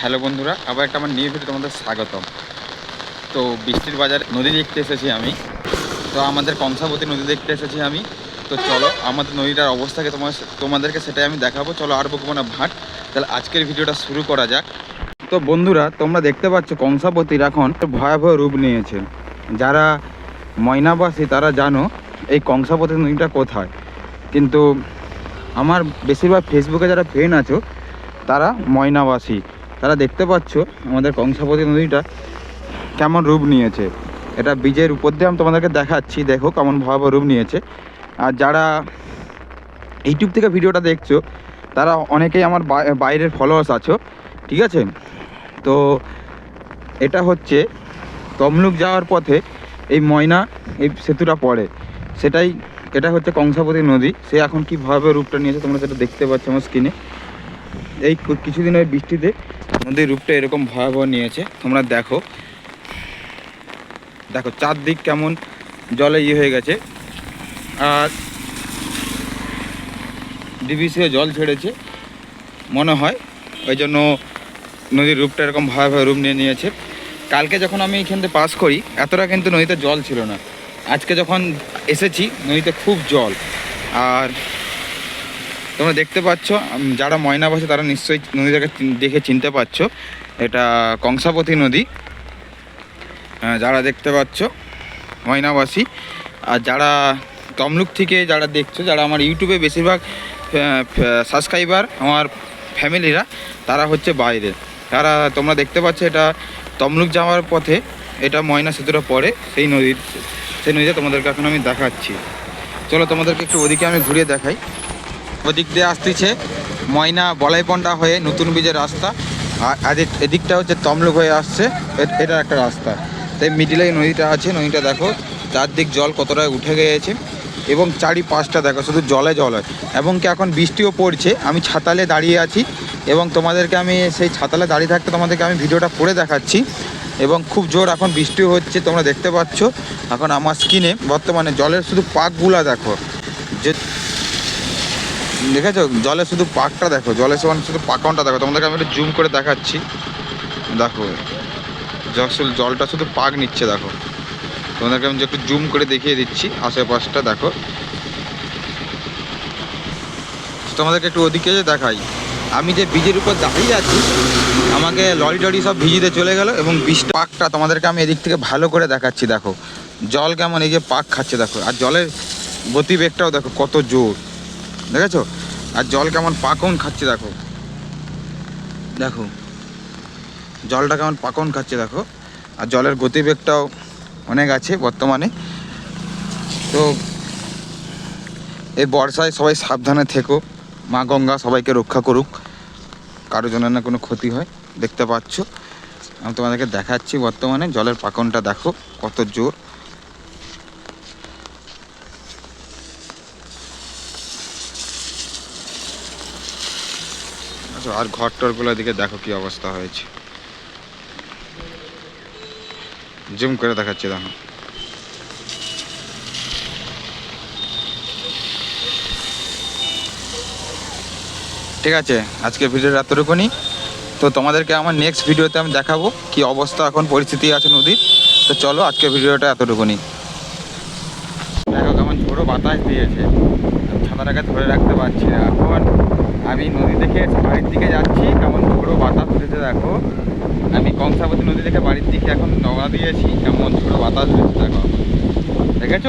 Hello বন্ধুরা, আবার একটা আমার নিউ ভিডিও তোমাদের স্বাগতম। তো বৃষ্টির বাজার নদী দেখতে এসেছি আমি। তো আমাদের কংসাবতী নদী দেখতে এসেছি আমি। তো চলো, আমাদের নদীটার অবস্থাকে তোমার তোমাদেরকে সেটাই আমি দেখাবো। চলো আর বকবো না ভাট। তাহলে আজকের ভিডিওটা শুরু করা যাক। তো বন্ধুরা, তোমরা দেখতে পাচ্ছ কংসাবতীর এখন ভয়াবহ রূপ নিয়েছে। যারা ময়নাবাসী, তারা জানো এই কংসাবতী নদীটা কোথায়। কিন্তু আমার বেশিরভাগ ফেসবুকে যারা ফ্রেন্ড আছো, তারা ময়নাবাসী। তারা দেখতে পাচ্ছ আমাদের কংসাবতী নদীটা কেমন রূপ নিয়েছে। এটা বীজের উপর দিয়ে আমি তোমাদেরকে দেখাচ্ছি, দেখো কেমন ভয়াবহ রূপ নিয়েছে। আর যারা ইউটিউব থেকে ভিডিওটা দেখছ, তারা অনেকেই আমার বাইরের ফলোয়ার্স আছো, ঠিক আছে? তো এটা হচ্ছে তমলুক যাওয়ার পথে এই ময়না, এই সেতুটা পড়ে। সেটাই, এটা হচ্ছে কংসাবতী নদী। সে এখন কি ভয়াবহ রূপটা নিয়েছে তোমরা সেটা দেখতে পাচ্ছ আমার স্ক্রিনে এই কিছুদিন ওই বৃষ্টিতে নদীর রূপটা এরকম ভয়াবহ নিয়েছে। তোমরা দেখো। দেখো, চারদিক কেমন জলে ইয়ে হয়ে গেছে। আর ডিবিসিও জল ছেড়েছে, মনে হয়। ওই জন্য নদীর রূপটা এরকম ভয়াবহ রূপ নিয়ে নিয়েছে। কালকে যখন আমি এখান থেকে পাস করি, এতটা কিন্তু নদীতে জল ছিল না। আজকে যখন এসেছি, নদীতে খুব জল। আর তোমরা দেখতে পাচ্ছ যারা ময়না ময়নাবাসী তারা নিশ্চয়ই নদীটাকে দেখে চিনতে পারছ। এটা কংসাবতী নদী। আহ, যারা দেখতে পাচ্ছ ময়নাবাসী। আর যারা তমলুক থেকে যারা দেখছ যারা আমার ইউটিউবে বেশিরভাগ সাবস্ক্রাইবার আমার ফ্যামিলিরা তারা হচ্ছে বাইরে তারা তোমরা দেখতে পাচ্ছ এটা তমলুক যাওয়ার পথে এটা ময়না সেতুটা পড়ে সেই নদীর সেই নদীতে তোমাদেরকে এখন আমি দেখাচ্ছি। চলো তোমাদেরকে একটু ওদিকে আমি ঘুরিয়ে দেখাই। ওদিক দিয়ে আসতেছে, ময়না বলাইপন্ডা হয়ে নতুন বীজের রাস্তা। আর এদিক- এদিকটা হচ্ছে তমলুক হয়ে আসছে এটা একটা রাস্তা। তাই মিডিলে নদীটা আছে, নদীটা দেখো, চারদিক জল কতটা উঠে গিয়েছে, এবং চারি পাঁচটা দেখো, শুধু জলে জল হয়। এবং কি এখন বৃষ্টিও পড়ছে, আমি ছাতালে দাঁড়িয়ে আছি, এবং তোমাদেরকে আমি সেই ছাতালে দাঁড়িয়ে থাকতে তোমাদেরকে আমি ভিডিওটা পড়ে দেখাচ্ছি, এবং খুব জোর এখন বৃষ্টিও হচ্ছে, তোমরা দেখতে পাচ্ছ। এখন আমার স্কিনে বর্তমানে জলের শুধু পাকগুলা দেখো, যে দেখেছ? জলে শুধু পাকটা দেখো, জলে সমান শুধু পাকানটা দেখো। তোমাদেরকে আমি একটু জুম করে দেখাচ্ছি। দেখো, জল জলটা শুধু পাক নিচ্ছে, দেখো। তোমাদেরকে আমি একটু জুম করে দেখিয়ে দিচ্ছি, আশেপাশটা দেখো। তোমাদেরকে একটু ওদিকে যে দেখাই। আমি যে বীজের উপর দাঁড়িয়ে আছি, আমাকে লরি টরি সব ভিজিতে চলে গেল এবং বীজটা পাকটা তোমাদেরকে আমি এদিক থেকে ভালো করে দেখাচ্ছি, দেখো। জল কেমন এই যে পাক খাচ্ছে, দেখো। আর জলের গতিবেগটাও দেখো কত জোর। দেখেছ? আর জল কেমন পাকন খাচ্ছে দেখো। দেখো, জলটা কেমন পাকন খাচ্ছে দেখো। আর জলের গতিবেগটাও অনেক আছে বর্তমানে। তো এই বর্ষায় সবাই সাবধানে থেকো। মা গঙ্গা সবাইকে রক্ষা করুক। কারও জন্য না কোনো ক্ষতি হয়, দেখতে পাচ্ছ। আমি তোমাদেরকে দেখাচ্ছি বর্তমানে জলের পাকনটা দেখো, কত জোর। আর ঘর টরগুলোর দিকে দেখো কি অবস্থা হয়েছে। জুম করে দেখাচ্ছি, দেখো। ঠিক আছে, আজকে ভিডিওটা এতটুকুনি। তো তোমাদেরকে আমার নেক্সট ভিডিওতে আমি দেখাবো কি অবস্থা এখন, পরিস্থিতি আছে নদীর। তো চলো আজকে ভিডিওটা এতটুকুনি। দেখো কেমন ঝোড়ো বাতাস দিয়েছে। ছাতাটাকে ধরে রাখতে পারছি না। এখন আমি নদী দেখে বাড়ির দিকে যাচ্ছি। কেমন ঝোড়ো বাতাস উঠেছে দেখো। আমি কংসাবতী নদী থেকে বাড়ির দিকে এখন নগা দিয়েছি। কেমন ঝোড়ো বাতাস উঠেছে দেখো। দেখেছ?